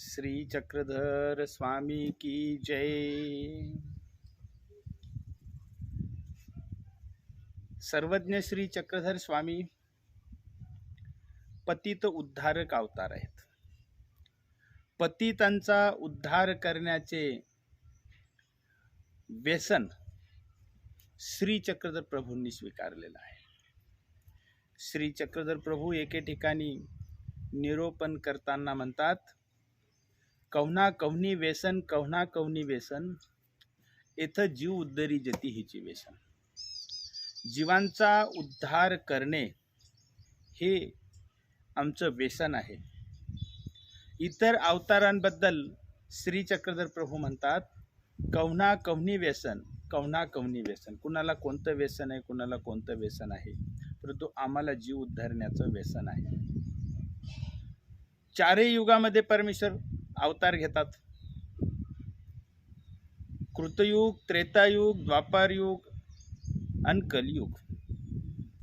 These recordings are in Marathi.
श्री चक्रधर स्वामी की जय। सर्वज्ञ श्री चक्रधर स्वामी पतित उद्धारक अवतार आहेत. पतितांचा उद्धार करण्याचे व्यसन श्री चक्रधर प्रभूंनी स्वीकारलेलं आहे. श्री चक्रधर प्रभू एके ठिकाणी निरोपण करताना म्हणतात कवना कवनी व्यसन कवना कवनी व्यसन येथं जीव उद्धरी जती हिची व्यसन जीवांचा उद्धार करणे हे आमचं व्यसन आहे. इतर अवतारांबद्दल श्री चक्रधर प्रभू म्हणतात कवना कवनी व्यसन कवना कवनी व्यसन कुणाला कोणतं व्यसन आहे कुणाला कोणतं व्यसन आहे परंतु आम्हाला जीव उद्धरण्याचं व्यसन आहे. चारही युगामध्ये परमेश्वर अवतार घेतात. कृतयुग त्रेतायुग द्वापारयुग आणि कलियुग.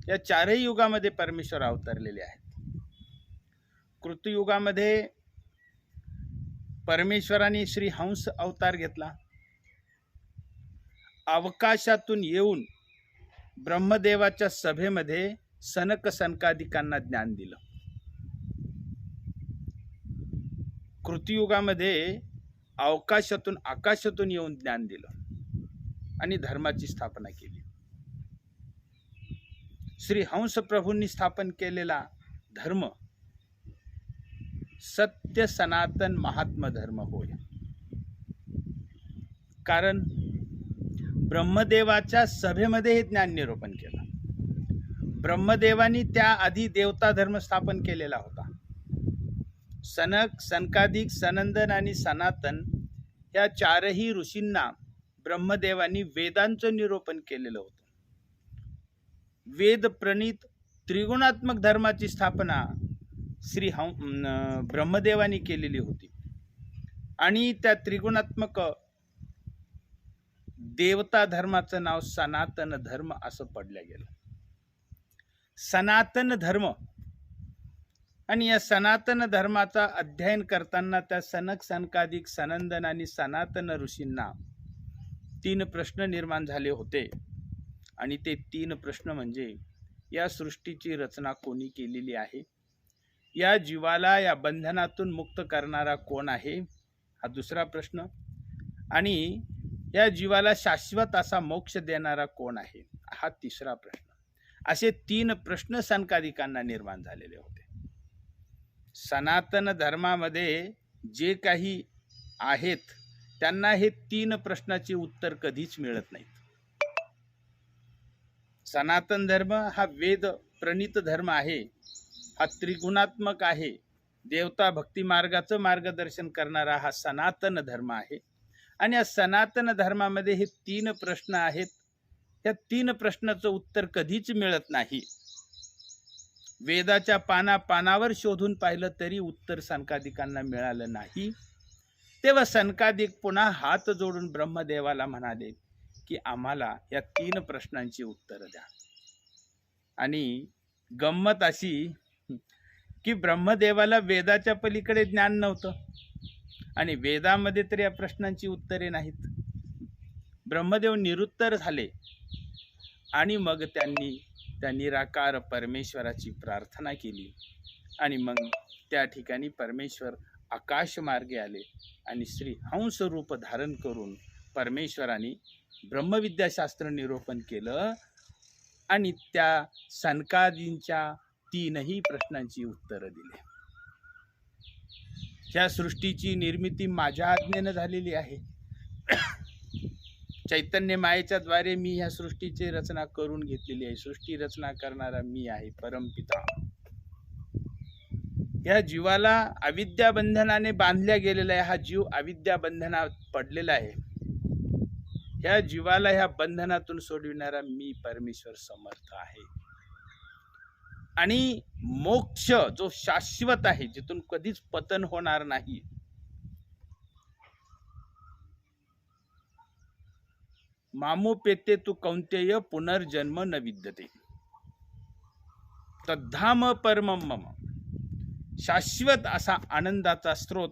या चारही युगामध्ये परमेश्वर अवतरलेले आहेत. कृतयुगामध्ये परमेश्वराने श्री हंस अवतार घेतला. अवकाशातून येऊन ब्रह्मदेवाच्या सभेमध्ये सनक सनकाधिकांना ज्ञान दिलं. कृतियुगामध्ये अवकाशातून आकाशातून येऊन ज्ञान दिलं आणि धर्माची स्थापना केली. श्री हंस प्रभूंनी स्थापन केलेला धर्म सत्य सनातन महात्म धर्म होय. कारण ब्रह्मदेवाच्या सभेमध्ये हे ज्ञान निरूपण केलं. ब्रह्मदेवानी त्याआधी देवता धर्म स्थापन केलेला होता. सनक सनकाधिक सनंदन आणि सनातन या चारही ऋषींना ब्रह्मदेवांनी वेदांचं निरूपण केलेलं होतं. वेद प्रणित त्रिगुणात्मक धर्माची स्थापना श्री हं ब्रह्मदेवानी केलेली होती. आणि त्या त्रिगुणात्मक देवता धर्माचं नाव सनातन धर्म असं पडलं गेलं. सनातन धर्म आणि या सनातन धर्माचा अध्ययन करताना त्या सनक सनकाधिक सनंदन आणि सनातन ऋषींना तीन प्रश्न निर्माण झाले होते. आणि ते तीन प्रश्न म्हणजे या सृष्टीची रचना कोणी केलेली आहे? या जीवाला या बंधनातून मुक्त करणारा कोण आहे? हा दुसरा प्रश्न. आणि या जीवाला शाश्वत असा मोक्ष देणारा कोण आहे? हा तिसरा प्रश्न. असे तीन प्रश्न सनकाधिकांना निर्माण झालेले होते. सनातन धर्मामध्ये जे काही आहेत त्यांना हे तीन प्रश्नाचे उत्तर कधीच मिळत नाहीत. सनातन धर्म हा वेद प्रणित धर्म आहे. हा त्रिगुणात्मक आहे. देवता भक्ती मार्गाचं मार्गदर्शन करणारा हा सनातन धर्म आहे. आणि या सनातन धर्मामध्ये हे तीन प्रश्न आहेत. त्या तीन प्रश्नाचं उत्तर कधीच मिळत नाही. वेदाच्या पाना पानावर शोधून पाहिलं तरी उत्तर सनकादिकांना मिळालं नाही. तेव्हा सनकादिक पुन्हा हात जोडून ब्रह्मदेवाला म्हणाले की आम्हाला या तीन प्रश्नांची उत्तरं द्या. आणि गंमत अशी की ब्रह्मदेवाला वेदाच्या पलीकडे ज्ञान नव्हतं. आणि वेदामध्ये तर या प्रश्नांची उत्तरे नाहीत. ब्रह्मदेव निरुत्तर झाले आणि मग त्यांनी त्या निराकार परमेश्वराची प्रार्थना केली. आणि मग त्या ठिकाणी परमेश्वर आकाश मार्गे आले आणि श्री हंस रूप धारण करून परमेश्वराने ब्रह्मविद्याशास्त्र निरूपण केलं. आणि त्या सनकादींच्या तीनही प्रश्नांची उत्तरं दिली. ह्या सृष्टीची निर्मिती माझ्या आज्ञेनं झालेली आहे. चैतन्य मायेच्या द्वारे मी ह्या सृष्टीची रचना करून घेतलेली आहे. सृष्टी रचना करणारा मी आहे परमपिता या जीवाला अविद्या बंधनाने बांधल्या गेलेला आहे हा जीव अविद्या बंधनात पडलेला आहे. या जीवाला ह्या बंधनातून सोडविणारा मी परमेश्वर समर्थ आहे. आणि मोक्ष जो शाश्वत आहे जिथून कधीच पतन होणार नाही मामोपेते तू कौंतेय पुनर्जन्म न विद्यते। तद्धाम परमम मम। शाश्वत असा आनंदाचा स्रोत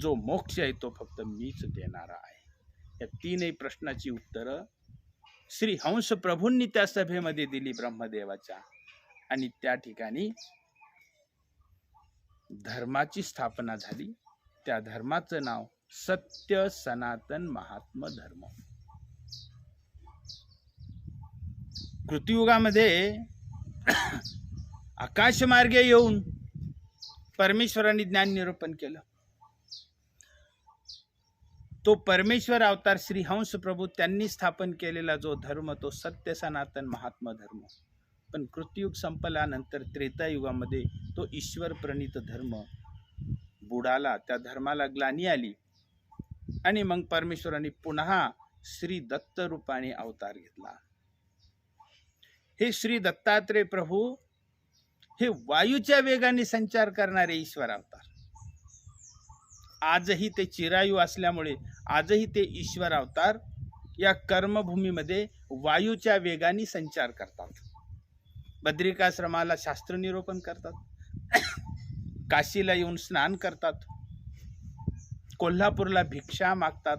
जो मोक्ष आहे तो फक्त मीच देणारा आहे. या तीनही प्रश्नाची उत्तरं श्री हंस प्रभूंनी त्या सभेमध्ये दिली ब्रह्मदेवाच्या. आणि त्या ठिकाणी धर्माची स्थापना झाली. त्या धर्माचं नाव सत्य सनातन महात्म धर्म. कृतियुगामध्ये आकाशमार्गे येऊन परमेश्वरांनी ज्ञान निरूपण केलं. तो परमेश्वर अवतार श्री हंस प्रभू त्यांनी स्थापन केलेला जो धर्म तो सत्य सनातन महात्मा धर्म. पण कृतियुग संपल्यानंतर त्रेतायुगामध्ये तो ईश्वर प्रणित धर्म बुडाला त्या धर्माला ग्लानी आली आणि मग परमेश्वरांनी पुन्हा श्री दत्त रूपाने अवतार घेतला. हे श्री दत्तात्रय प्रभू हे वायूच्या वेगाने संचार करणारे ईश्वर अवतार. आजही ते चिरायू असल्यामुळे आजही ते ईश्वर अवतार या कर्मभूमीमध्ये वायूच्या वेगाने संचार करतात. बद्रिकाश्रमाला शास्त्र निरूपण करतात. काशीला येऊन स्नान करतात. कोल्हापूरला भिक्षा मागतात.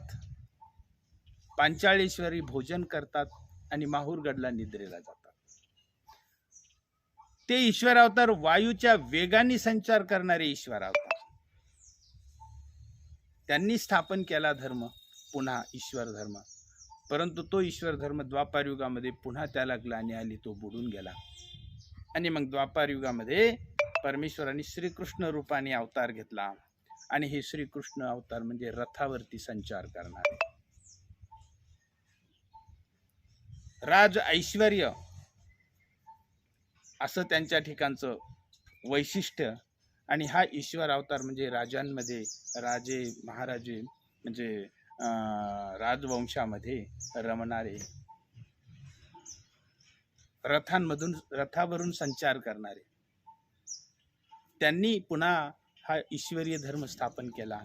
पांचाळेश्वरी भोजन करतात आणि माहूरगडला निद्रेला जातात. ते ईश्वर अवतार वायूच्या वेगाने संचार करणारे ईश्वर अवतार. त्यांनी स्थापन केला धर्म पुन्हा ईश्वर धर्म. परंतु तो ईश्वर धर्म द्वापार युगामध्ये पुन्हा त्याला ग्लानी आली तो बुडून गेला. आणि मग द्वापार युगामध्ये परमेश्वराने श्रीकृष्ण रूपाने अवतार घेतला. आणि हे श्रीकृष्ण अवतार म्हणजे रथावरती संचार करणारे. राज ऐश्वर्य असं त्यांच्या ठिकाणचं वैशिष्ट्य आणि हा ईश्वर अवतार म्हणजे राजांमध्ये राजे महाराजे म्हणजे राजवंशामध्ये रमणारे. रथांमधून रथावरून संचार करणारे. त्यांनी पुन्हा हा ईश्वरीय धर्म स्थापन केला.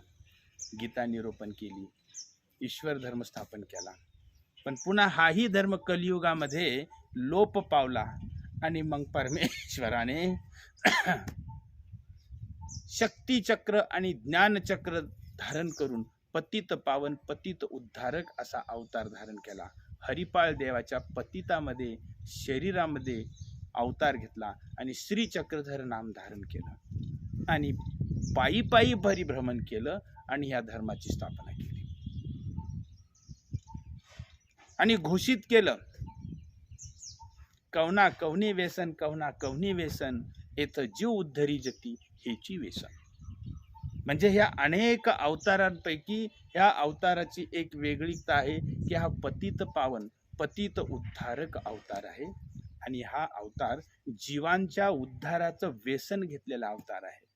गीता निरोपण केली. ईश्वर धर्म स्थापन केला. पण पुन्हा हाही धर्म कलियुगामध्ये लोप पावला. आणि मग परमेश्वराने शक्तिचक्र आणि ज्ञानचक्र धारण करून पतित पावन पतित उद्धारक असा अवतार धारण केला. हरिपाळ देवाच्या पतितामध्ये शरीरामध्ये अवतार घेतला आणि श्रीचक्रधर नाम धारण केलं. आणि पायी पायी परिभ्रमण केलं आणि या धर्माची स्थापना केली. आणि घोषित केलं कवना कवनी व्यसन कवना कवनी व्यसन येथं जीव उद्धरी जती हेची व्यसन. म्हणजे ह्या अनेक अवतारांपैकी ह्या अवताराची एक वेगळीता आहे की हा पतित पावन पतित उद्धारक अवतार आहे. आणि हा अवतार जीवांच्या उद्धाराचं व्यसन घेतलेला अवतार आहे.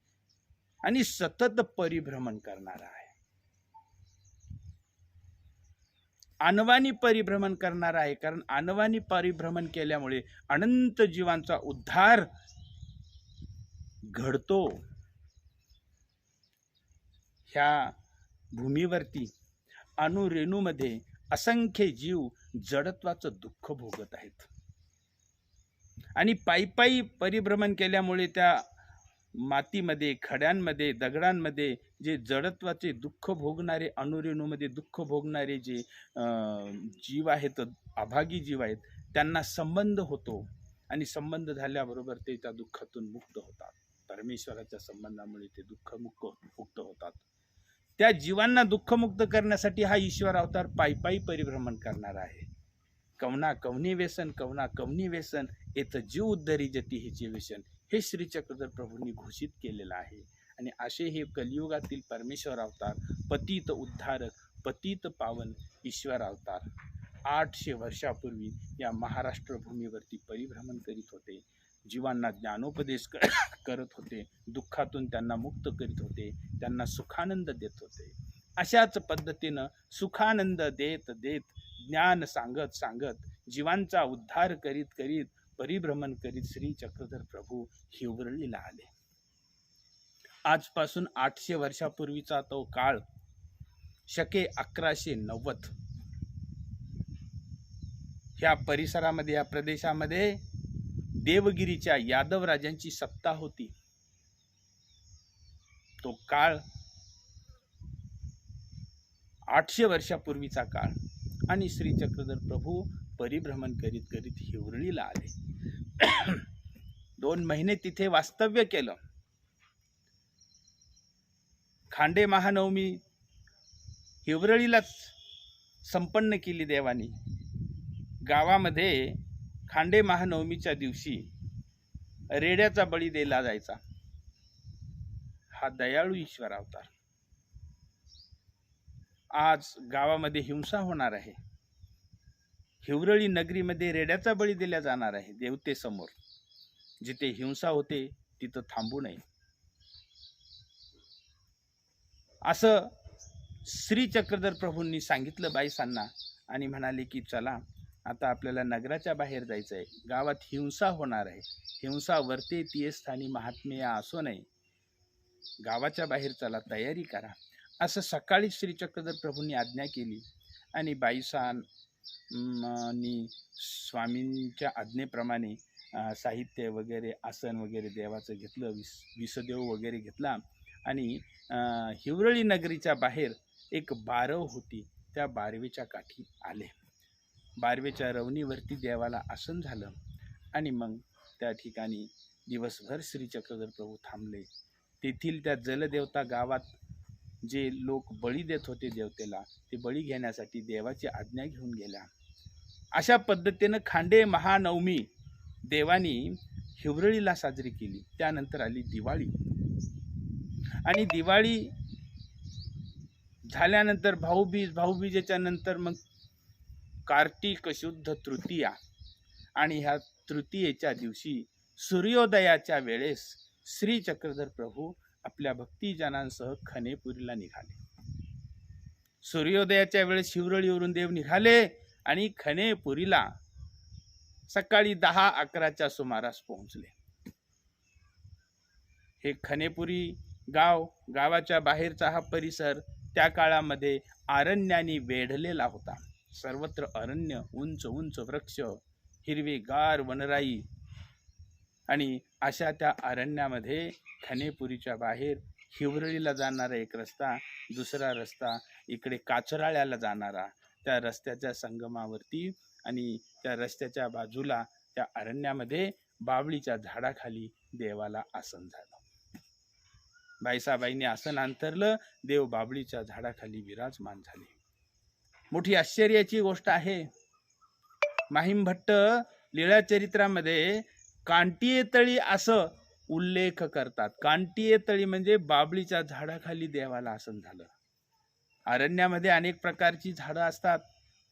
आणि सतत परिभ्रमण करणारा आहे. अनवानी परिभ्रमण करणार आहे. कारण अनवानी परिभ्रमण केल्यामुळे अनंत जीवांचा उद्धार घडतो. ह्या भूमीवरती अणुरेणूमध्ये असंख्य जीव जडत्वाचं दुःख भोगत आहेत. आणि पायी पायी परिभ्रमण केल्यामुळे त्या मातीमध्ये खड्यांमध्ये दगडांमध्ये जे जडत्वाचे दुःख भोगणारे अणुरेणूमध्ये दुःख भोगणारे जे जीव आहेत अभागी जीव आहेत त्यांना संबंध होतो. आणि संबंध झाल्याबरोबर ते त्या दुःखातून मुक्त होतात. परमेश्वराच्या संबंधामुळे ते दुःखमुक्त मुक्त होतात. त्या जीवांना दुःखमुक्त करण्यासाठी हा ईश्वर अवतार पायी पायी परिभ्रमण करणार आहे. कवना कवनी व्यसन कवना कवनी व्यसन येतं जीव उद्धरी जती हिचे व्यसन हे श्री चक्रधर प्रभूंनी घोषित केलेलं आहे आणि असे हे कलियुगातील परमेश्वर अवतार पतित उद्धारक पतित पावन ईश्वर अवतार आठशे वर्षापूर्वी या महाराष्ट्र भूमीवरती परिभ्रमण करीत होते. जीवांना ज्ञानोपदेश करत होते. दुःखातून त्यांना मुक्त करीत होते. त्यांना सुखानंद देत होते. अशाच पद्धतीनं सुखानंद देत देत ज्ञान सांगत सांगत जीवांचा उद्धार करीत करीत परिभ्रमण करीत श्री चक्रधर प्रभू हिवरलीला आले आजपासून आठशे वर्षापूर्वीचा तो काळ शके अकराशे नव्वद. ह्या परिसरामध्ये या प्रदेशामध्ये देवगिरीच्या यादव राजांची सत्ता होती. तो काळ आठशे वर्षापूर्वीचा काळ. आणि श्री चक्रधर प्रभू परिभ्रमण करीत करीत हिवरळीला आले. दोन महिने तिथे वास्तव्य केलं. खांडे महानवमी हिवरळीलाच संपन्न केली देवानी. गावामध्ये खांडे महानवमीच्या दिवशी रेड्याचा बळी दिला जायचा. हा दयाळू ईश्वर अवतार. आज गावामध्ये हिंसा होणार आहे. हिवरळी नगरीमध्ये रेड्याचा बळी दिला जाणार आहे देवतेसमोर. जिथे हिंसा होते तिथं थांबू नये. असं श्री चक्रधर प्रभूंनी सांगितलं बाईसांना आणि म्हणाले की चला आता आपल्याला नगराच्या बाहेर जायचं आहे गावात हिंसा होणार आहे. हिंसा वरते ती स्थानी महात्म्य असो नये. गावाच्या बाहेर चला तयारी करा. असं सकाळी श्री चक्रधर प्रभूंनी आज्ञा केली आणि बाईसान नी स्वामींच्या आज्ञेप्रमाणे साहित्य वगैरे आसन वगैरे देवाचं घेतलं विस विसदेव वगैरे घेतला. आणि हिवरळी नगरीच्या बाहेर एक बारव होती. त्या बारवेच्या काठी आले. बारवेच्या रवणीवरती देवाला आसन झालं. आणि मग त्या ठिकाणी दिवसभर श्री चक्रधर प्रभू थांबले. तेथील त्या जलदेवता गावात जे लोक बळी देत होते देवतेला ते बळी घेण्यासाठी देवाची आज्ञा घेऊन गेल्या. अशा पद्धतीनं खांडे महानवमी देवानी हिवरळीला साजरी केली. त्यानंतर आली दिवाळी. आणि दिवाळी झाल्यानंतर भाऊबीज भाऊबीजेच्या नंतर मग कार्तिक शुद्ध तृतीया. आणि ह्या तृतीयेच्या दिवशी सूर्योदयाच्या वेळेस श्री चक्रधर प्रभू आपल्या भक्तिजनांसह खनेपुरीला निघाले. सूर्योदयाच्या वेळेस शिवरळीवरून देव निघाले आणि खनेपुरीला सकाळी दहा अकराच्या सुमारास पोहोचले. हे खनेपुरी गाव गावाच्या बाहेरचा हा परिसर त्या काळामध्ये अरण्याने वेढलेला होता. सर्वत्र अरण्य उंच उंच वृक्ष हिरवेगार वनराई आणि अशा त्या अरण्यामध्ये खनेपुरीच्या बाहेर हिवरळीला जाणारा एक रस्ता दुसरा रस्ता इकडे काचराळ्याला जाणारा त्या रस्त्याच्या संगमावरती आणि त्या रस्त्याच्या बाजूला त्या अरण्यामध्ये बावळीच्या झाडाखाली देवाला आसन झालं. बाईसाबाईंनी आसन अंतरलं देव बाबळीच्या झाडाखाली विराजमान झाले. मोठी आश्चर्याची गोष्ट आहे. माहीम भट्ट चरित्रामध्ये कांटिये तळी असं उल्लेख करतात. कांटिये तळी म्हणजे बाबळीच्या झाडाखाली देवाला आसन झालं. अरण्यामध्ये अनेक प्रकारची झाडं असतात.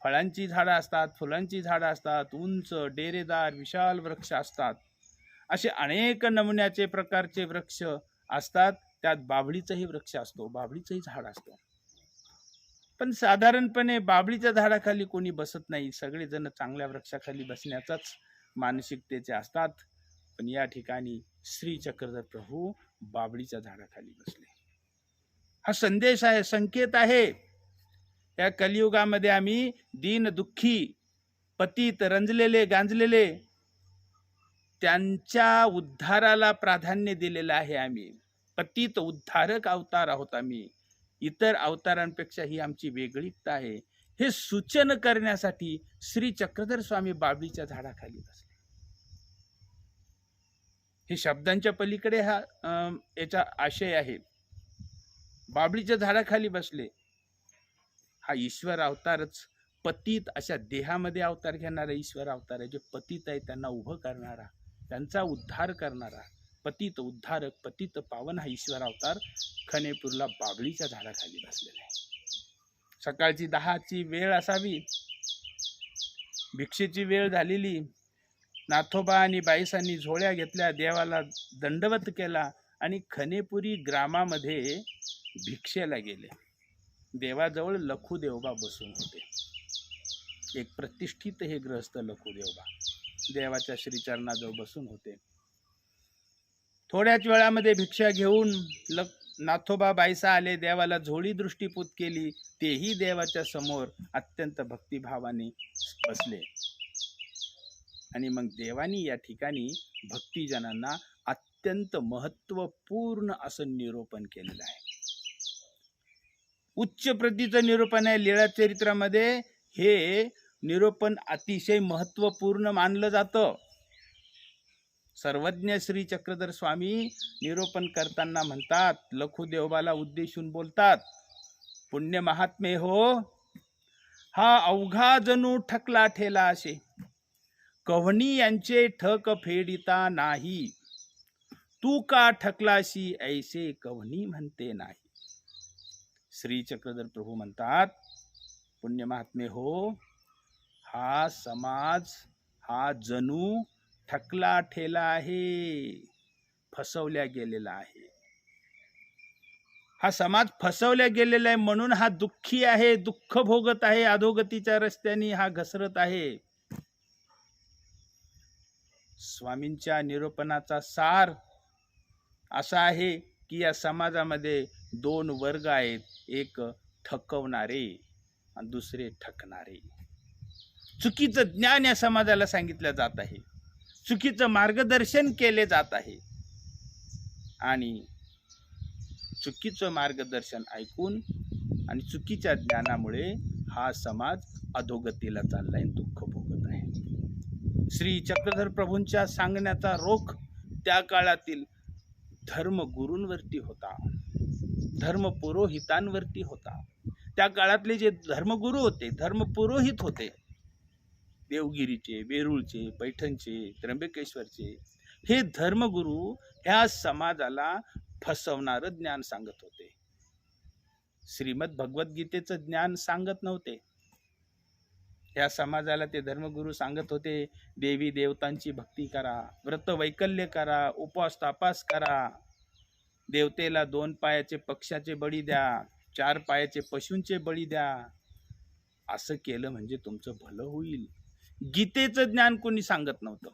फळांची झाडं असतात फुलांची झाडं असतात उंच डेरेदार विशाल वृक्ष असतात. असे अनेक नमुन्याचे प्रकारचे वृक्ष असतात. त्यात बाभळीचाही वृक्ष असतो बाभळीचंही झाड असतं. पण साधारणपणे बाभळीच्या झाडाखाली कोणी बसत नाही. सगळेजण चांगल्या वृक्षाखाली बसण्याचाच मानसिकतेचे असतात. पण या ठिकाणी श्री चक्रधर प्रभू बाबळीच्या झाडाखाली बसले. हा संदेश आहे संकेत आहे. या कलियुगामध्ये आम्ही दीन दुःखी पतीत रंजलेले गांजलेले त्यांच्या उद्धाराला प्राधान्य दिलेलं आहे आम्ही. पतित उद्धारक अवतार आहोत आम्ही. इतर अवतारांपेक्षा ही आमची वेगळीकता आहे. हे सूचन करण्यासाठी श्री चक्रधर स्वामी बाबळीच्या झाडाखाली बसले. हे शब्दांच्या पलीकडे हा याचा आशय आहे. बाबळीच्या झाडाखाली बसले. हा ईश्वर अवतारच पतित अशा देहामध्ये अवतार घेणारा ईश्वर अवतार आहे जे पतित आहे त्यांना उभं करणारा त्यांचा उद्धार करणारा पतित उद्धारक पतित पावन हा ईश्वर अवतार खनेपूरला बाबळीच्या झाडाखाली बसलेला आहे. सकाळची दहाची वेळ असावी. भिक्षेची वेळ झालेली. नाथोबा आणि बाईसांनी झोळ्या घेतल्या देवाला दंडवत केला आणि खनेपुरी ग्रामामध्ये भिक्षेला गेले. देवाजवळ लखुदेवबा बसून होते. एक प्रतिष्ठित हे ग्रहस्थ लखुदेवबा देवाच्या श्रीचरणाजवळ बसून होते. थोड्याच वेळामध्ये भिक्षा घेऊन ल नाथोबा बाईसा आले देवाला झोळी दृष्टीपूत केली. तेही देवाच्या समोर अत्यंत भक्तिभावाने बसले. आणि मग देवानी या ठिकाणी भक्तिजनांना अत्यंत महत्त्वपूर्ण असं निरूपण केलेलं आहे. उच्च प्रतीचं निरूपण आहे लीळा चरित्रामध्ये. हे निरूपण अतिशय महत्त्वपूर्ण मानलं जातं. सर्वज्ञ श्री चक्रधर स्वामी निरूपण करताना म्हणतात लखू देवबाला उद्देशून बोलतात पुण्य महात्मे हो हा अवघा जणू ठकला ठेला असे. कव्हणी यांचे ठक फेडिता नाही. तू का ठकलाशी ऐसे कव्हणी म्हणते नाही. श्री चक्रधर प्रभू म्हणतात पुण्य महात्मे हो हा समाज हा जणू ठकला ठेला आहे फसवल्या गेलेला आहे. हा समाज फसवल्या गेलेला आहे म्हणून हा दुःखी आहे दुःख भोगत आहे अधोगतीच्या रस्त्याने हा घसरत आहे. स्वामींच्या निरूपणाचा सार असा आहे की या समाजामध्ये दोन वर्ग आहेत. एक ठकवणारे आणि दुसरे ठकणारे. चुकीचं ज्ञान या समाजाला सांगितलं जात आहे. चुकीचं मार्गदर्शन केले जात आहे. आणि चुकीचं मार्गदर्शन ऐकून आणि चुकीच्या ज्ञानामुळे हा समाज अधोगतीला चाललाय आणि दुःख भोग श्री चक्रधर प्रभूंच्या सांगण्याचा रोख त्या काळातील धर्मगुरूंवरती होता. धर्म पुरोहितांवरती होता. त्या काळातले जे धर्मगुरू होते धर्मपुरोहित होते. देवगिरीचे वेरूळचे पैठणचे त्र्यंबकेश्वरचे हे धर्मगुरू ह्या समाजाला फसवणारं ज्ञान सांगत होते. श्रीमद भगवद्गीतेचं ज्ञान सांगत नव्हते. ह्या समाजाला ते धर्मगुरू सांगत होते देवी देवतांची भक्ती करा व्रत वैकल्य करा उपवास तापास करा. देवतेला दोन पायाचे पक्षाचे बळी द्या चार पायाचे पशूंचे बळी द्या. असं केलं म्हणजे तुमचं भलं होईल. गीतेचं ज्ञान कोणी सांगत नव्हतं.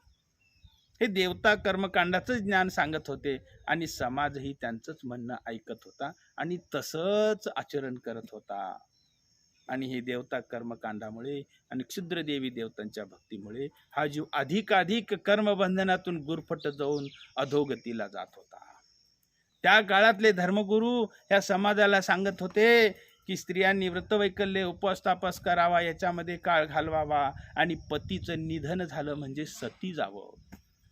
हे देवता कर्मकांडाचंच ज्ञान सांगत होते आणि समाजही त्यांचंच म्हणणं ऐकत होता आणि तसंच आचरण करत होता. आणि हे देवता कर्मकांडामुळे आणि क्षुद्रदेवी देवतांच्या भक्तीमुळे हा जीव अधिकाधिक कर्मबंधनातून गुरफट जाऊन अधोगतीला जात होता. त्या काळातले धर्मगुरू ह्या समाजाला सांगत होते की स्त्रियांनी व्रतवैकल्य उपवास तापास करावा याच्यामध्ये काळ घालवावा आणि पतीचं निधन झालं म्हणजे सती जावं.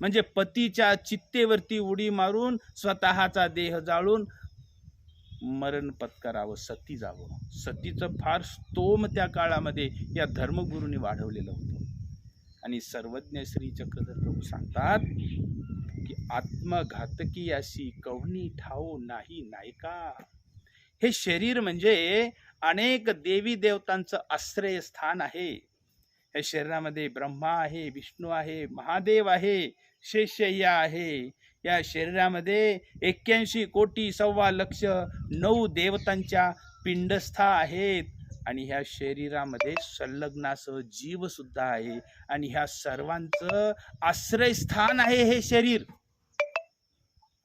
म्हणजे पतीच्या चित्तेवरती उडी मारून स्वतःचा देह जाळून मरण पत्करावं सती जावं. सतीचं फार स्तोम त्या काळामध्ये या धर्मगुरूंनी वाढवलेलं होतं. आणि सर्वज्ञ श्री चक्रधर प्रभू सांगतात की आत्मघातकी अशी कवणी ठाव नाही नायका हे शरीर म्हणजे अनेक देवी देवतांचं आश्रयस्थान आहे. या शरीरामध्ये ब्रह्मा आहे विष्णू आहे महादेव आहे शेषय्या आहे. या शरीरामध्ये एक्क्याऐंशी कोटी सव्वा लक्ष नऊ देवतांच्या पिंडस्था आहेत. आणि ह्या शरीरामध्ये संलग्नासह जीव सुद्धा आहे. आणि ह्या सर्वांचं आश्रयस्थान आहे हे शरीर.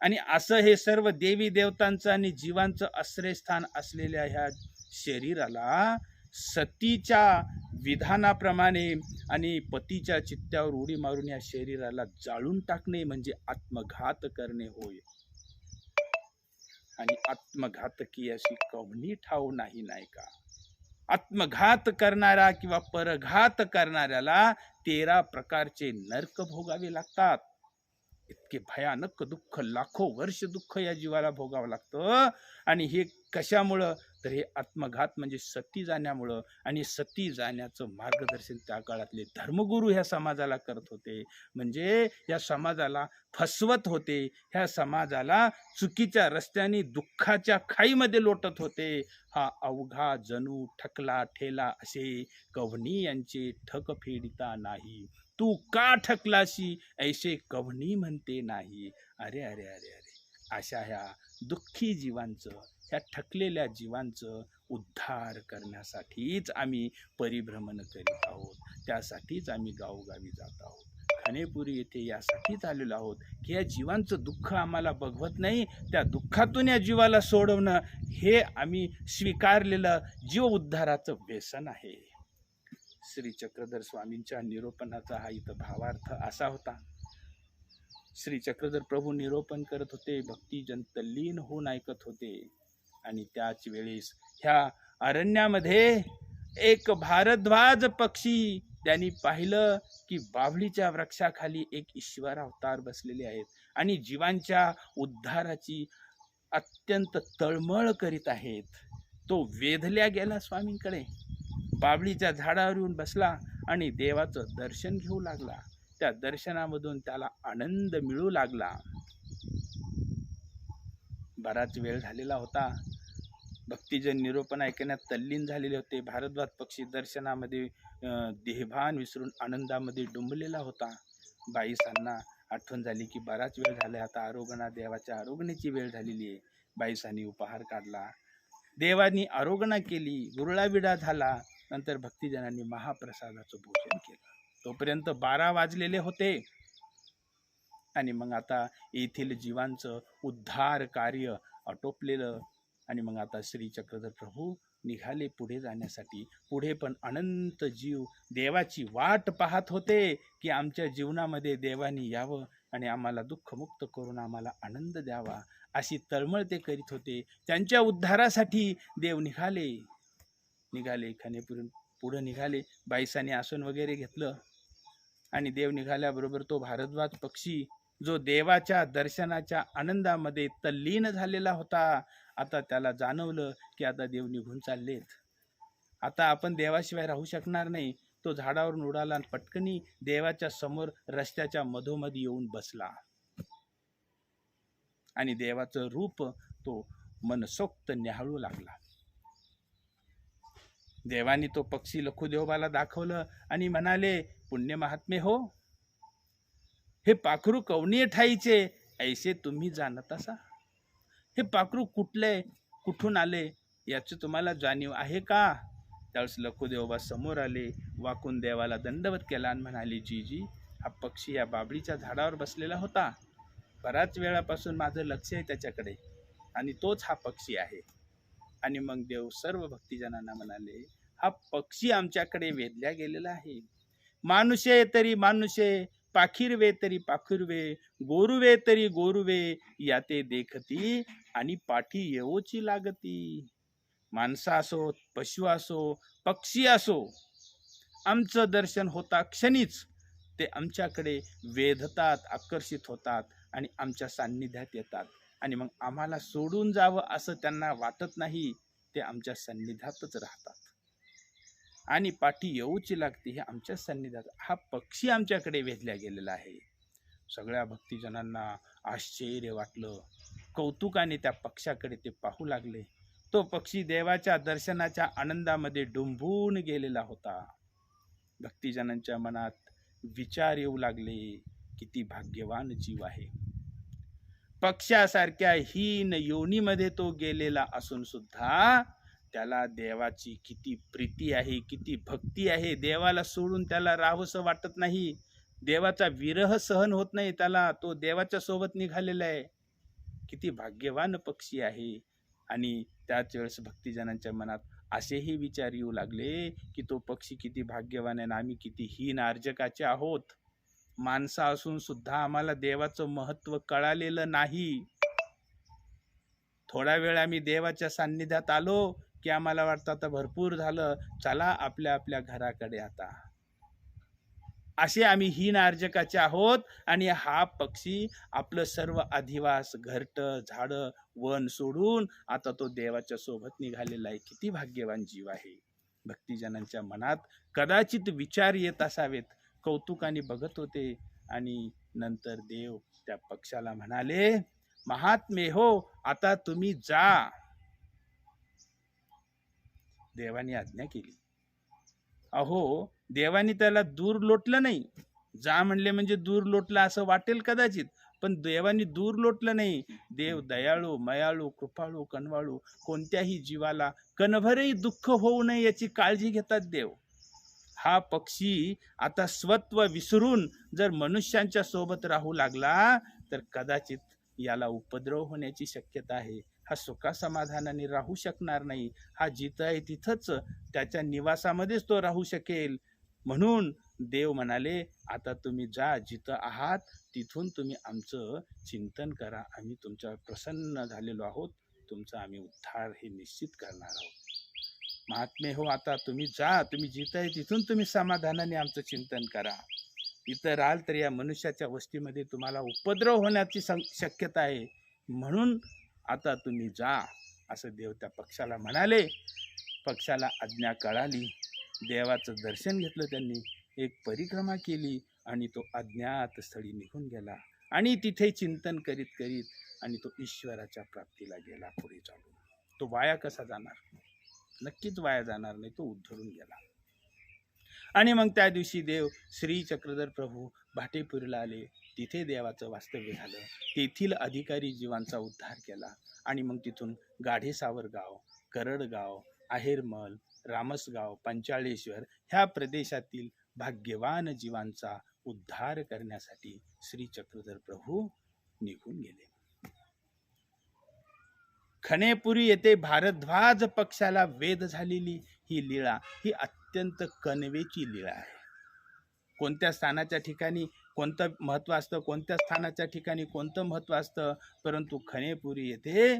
आणि असं हे सर्व देवी देवतांचं आणि जीवांचं आश्रयस्थान असलेल्या ह्या शरीराला सतीच्या विधानाप्रमाणे आणि पतीच्या चित्त्यावर उडी मारून या शरीराला जाळून टाकणे म्हणजे आत्मघात करणे होय. आणि आत्मघातकी अशी कवनी ठाऊ नाही नाही का? आत्मघात करणारा किंवा परघात करणाऱ्याला तेरा प्रकारचे नर्क भोगावे लागतात. इतके भयानक दुःख लाखो वर्ष दुःख या जीवाला भोगावं लागतं आणि हे कशामुळं? तर हे आत्मघात म्हणजे सती जाण्यामुळं आणि सती जाण्याचं मार्गदर्शन त्या काळातले धर्मगुरू ह्या समाजाला करत होते. म्हणजे या समाजाला फसवत होते. ह्या समाजाला चुकीच्या रस्त्याने दुःखाच्या खाईमध्ये लोटत होते. हा अवघा जणू ठकला ठेला असे. कवणी यांचे ठक फेडिता नाही. तू का ठकलाशी? ऐसे कवणी म्हणते नाही. अरे अरे अरे अरे. अशा ह्या दुःखी जीवांचं ह्या ठकलेल्या जीवांचं उद्धार करण्यासाठीच आम्ही परिभ्रमण करीत आहोत. त्यासाठीच आम्ही गावोगावी जात आहोत. खानेपुरी येथे यासाठीच आलेलो आहोत की या जीवांचं दुःख आम्हाला बघवत नाही त्या दुःखातून या जीवाला सोडवणं हे आम्ही स्वीकारलेलं जीव उद्धाराचं व्यसन आहे. श्री चक्रधर स्वामींच्या निरोपणाचा हा इथं भावार्थ असा होता. श्री चक्रधर प्रभू निरोपण करत होते भक्तीजन तल्लीन होऊन ऐकत होते. आणि त्याच वेळेस ह्या अरण्यामध्ये एक भारद्वाज पक्षी त्यांनी पाहिलं की बाभळीच्या वृक्षाखाली एक ईश्वर अवतार बसलेले आहेत आणि जीवांच्या उद्धाराची अत्यंत तळमळ करीत आहेत. तो वेधल्या गेला स्वामींकडे. बाबळीच्या झाडावर येऊन बसला आणि देवाचं दर्शन घेऊ लागला. त्या दर्शनामधून त्याला आनंद मिळू लागला. बराच वेळ झालेला होता. भक्तिजन निरोपण ऐकण्यात तल्लीन झालेले होते. भारद्वाज पक्षी दर्शनामध्ये देहभान विसरून आनंदामध्ये डुंबलेला होता. बाईसांना आठवण झाली की बराच वेळ झाला. आता आरोगणा देवाच्या आरोगणेची वेळ झालेली आहे. बाईसांनी उपहार काढला. देवानी आरोगणा केली. गुरळाविडा झाला. नंतर भक्तिजनांनी महाप्रसादाचं भोजन केलं. तोपर्यंत बारा वाजलेले होते. आणि मग आता येथील जीवांचं उद्धार कार्य आटोपलेलं. आणि मग आता श्री चक्रधर प्रभू निघाले पुढे जाण्यासाठी. पुढे पण अनंत जीव देवाची वाट पाहत होते की आमच्या जीवनामध्ये देवानी यावं आणि आम्हाला दुःखमुक्त करून आम्हाला आनंद द्यावा अशी तळमळ ते करीत होते. त्यांच्या उद्धारासाठी देव निघाले. निघाले खानेपुरून पुढं निघाले बाईसाने आसन वगैरे घेतलं आणि देव निघाल्याबरोबर तो भारद्वाज पक्षी जो देवाच्या दर्शनाच्या आनंदामध्ये तल्लीन झालेला होता आता त्याला जाणवलं की आता देव निघून चाललेत. आता आपण देवाशिवाय राहू शकणार नाही. तो झाडावरून उडाला आणि पटकनी देवाच्या समोर रस्त्याच्या मधोमध येऊन बसला. आणि देवाचं रूप तो मनसोक्त न्याहाळू लागला. देवानी तो पक्षी लखुदेवबाला दाखवलं आणि म्हणाले पुण्य महात्मे हो हे पाखरू कवनीय ठाईचे ऐसे तुम्ही जाणत असा. हे पाखरू कुठले कुठून आले याची तुम्हाला जाणीव आहे का? त्यावेळेस लखुदेवबा समोर आले वाकून देवाला दंडवत केला आणि म्हणाले जी जी हा पक्षी या बाबळीच्या झाडावर बसलेला होता. बराच वेळापासून माझं लक्ष आहे त्याच्याकडे आणि तोच हा पक्षी आहे. आणि मग देव सर्व भक्तिजनांना म्हणाले हा पक्षी आमच्याकडे वेधल्या गेलेला आहे. मानुषे तरी मानुषे पाखिरवे तरी पाखिरवे गोरुवे तरी गोरुवे याते देखती आणि पाठी येऊची लागती. माणसं असो पशु असो पक्षी असो आमचं दर्शन होता क्षणीच. ते आमच्याकडे वेधतात आकर्षित होतात आणि आमच्या सान्निध्यात येतात. आणि मग आम्हाला सोडून जावं असं त्यांना वाटत नाही ते आमच्या सान्निध्यातच राहतात. आणि पाठी येऊची लागते हे आमच्या सन्निधात हा पक्षी आमच्याकडे वेधल्या गेलेला आहे. सगळ्या भक्तिजनांना आश्चर्य वाटलं. कौतुकाने त्या पक्षाकडे ते पाहू लागले. तो पक्षी देवाच्या दर्शनाच्या आनंदामध्ये डुंबून गेलेला होता. भक्तिजनांच्या मनात विचार येऊ लागले किती भाग्यवान जीव आहे. पक्षासारख्या हीन योनीमध्ये तो गेलेला असून सुद्धा त्याला देवाची किती प्रीती आहे किती भक्ती आहे. देवाला सोडून त्याला राहावंसं वाटत नाही. देवाचा विरह सहन होत नाही त्याला. तो देवाच्या सोबत निघालेला आहे. किती भाग्यवान पक्षी आहे. आणि त्याच वेळेस भक्तिजनांच्या मनात असेही विचार येऊ लागले की तो पक्षी किती भाग्यवान आहे आणि आम्ही किती हीन अर्जकाचे आहोत. माणसं असून सुद्धा आम्हाला देवाचं महत्त्व कळालेलं नाही. थोडा वेळ आम्ही देवाच्या सान्निध्यात आलो. की आम्हाला वाटतं आता भरपूर झालं चला आपल्या आपल्या घराकडे आता. असे आम्ही हीन अर्जकाचे आहोत आणि हा पक्षी आपलं सर्व अधिवास घरट झाडं वन सोडून आता तो देवाच्या सोबत निघालेला आहे. किती भाग्यवान जीव आहे. भक्तिजनांच्या मनात कदाचित विचार येत असावेत. कौतुकाने बघत होते आणि नंतर देव त्या पक्षाला म्हणाले महात्मे हो आता तुम्ही जा. देवाने आज्ञा केली. अहो देवाने त्याला दूर लोटलं नाही. जा म्हणले म्हणजे दूर लोटलं असं वाटेल कदाचित पण देवाने दूर लोटलं नाही. देव दयाळू मयाळू कृपाळू कनवाळू कोणत्याही जीवाला कणभरही दुःख होऊ नये याची काळजी घेतात देव. हा पक्षी आता स्वत्व विसरून जर मनुष्यांच्या सोबत राहू लागला तर कदाचित याला उपद्रव होण्याची शक्यता आहे. हा सुखा समाधानाने राहू शकणार नाही. हा जिथं आहे तिथंच त्याच्या निवासामध्येच तो राहू शकेल. म्हणून देव म्हणाले आता तुम्ही जा जिथं आहात तिथून तुम्ही आमचं चिंतन करा. आम्ही तुमच्यावर प्रसन्न झालेलो आहोत. तुमचा आम्ही उद्धार हे निश्चित करणार आहोत. महात्मे हो आता तुम्ही जा. तुम्ही जिथं आहे तिथून तुम्ही समाधानाने आमचं चिंतन करा. इथं राहाल तर या मनुष्याच्या वस्तीमध्ये तुम्हाला उपद्रव होण्याची सं- शक्यता आहे. म्हणून आता तुम्ही जा असं देव त्या पक्षाला म्हणाले. पक्षाला आज्ञा कळाली. देवाचं दर्शन घेतलं त्यांनी. एक परिक्रमा केली आणि तो अज्ञात स्थळी निघून गेला. आणि तिथे चिंतन करीत करीत आणि तो ईश्वराच्या प्राप्तीला गेला पुढे चालून. तो वाया कसा जाणार? नक्कीच वाया जाणार नाही तो उद्धरून गेला. आणि मग त्या दिवशी देव श्री चक्रधर प्रभू भाटेपुरीला आले. तिथे देवाचं वास्तव्य झालं. तेथील अधिकारी जीवांचा उद्धार केला आणि मग तिथून गाढेसावर गाव करडगाव आहेरमल रामसगाव पंचाळेश्वर ह्या प्रदेशातील भाग्यवान जीवांचा उद्धार करण्यासाठी श्री चक्रधर प्रभू निघून गेले. खणेपुरी येथे भारद्वाज पक्षाला वेद झालेली ही लीळा ही अत्यंत कनवेची लीळा आहे. कोणत्या स्थानाच्या ठिकाणी कोणतं महत्त्व असतं? कोणत्या स्थानाच्या ठिकाणी कोणतं महत्त्व असतं? परंतु खनेपुरी येथे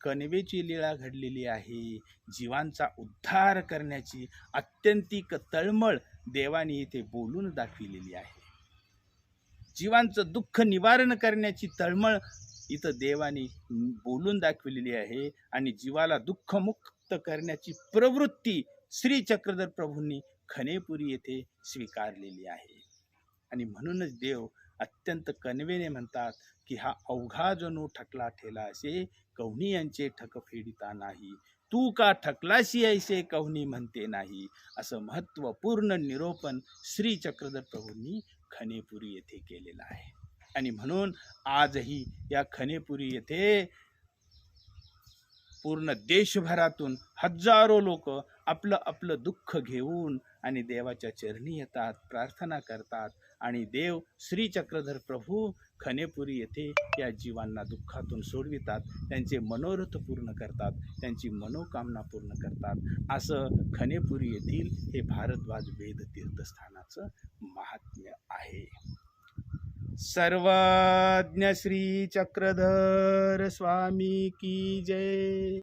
कणवेची लीळा घडलेली आहे. जीवांचा उद्धार करण्याची अत्यंतिक तळमळ देवाने इथे बोलून दाखविलेली आहे. जीवांचं दुःख निवारण करण्याची तळमळ इथं देवाने बोलून दाखविलेली आहे आणि जीवाला दुःखमुक्त करण्याची प्रवृत्ती श्री चक्रधर प्रभूंनी खनेपुरी येथे स्वीकारलेली आहे. आणि म्हणूनच देव अत्यंत कणवेने म्हणतात की हा अवघा जणू ठकला ठेला असे कवनी यांचे ठक फेडिता नाही. तू का ठकलाशी ऐसे कवनी म्हणते नाही. असं महत्त्वपूर्ण निरोपण श्री चक्रधर प्रभूंनी खनेपुरी येथे केलेलं आहे. आणि म्हणून आजही या खनेपुरी येथे पूर्ण देशभरातून हजारो लोक आपलं आपलं दुःख घेऊन आणि देवाच्या चरणी येतात प्रार्थना करतात. आणि देव श्री चक्रधर प्रभू खनेपुरी येथे या जीवांना दुःखातून सोडवितात त्यांचे मनोरथ पूर्ण करतात त्यांची मनोकामना पूर्ण करतात. असं खनेपुरी येथील हे भारद्वाज वेद तीर्थस्थानाचं महात्म्य आहे. सर्वज्ञ श्री चक्रधर स्वामी की जय.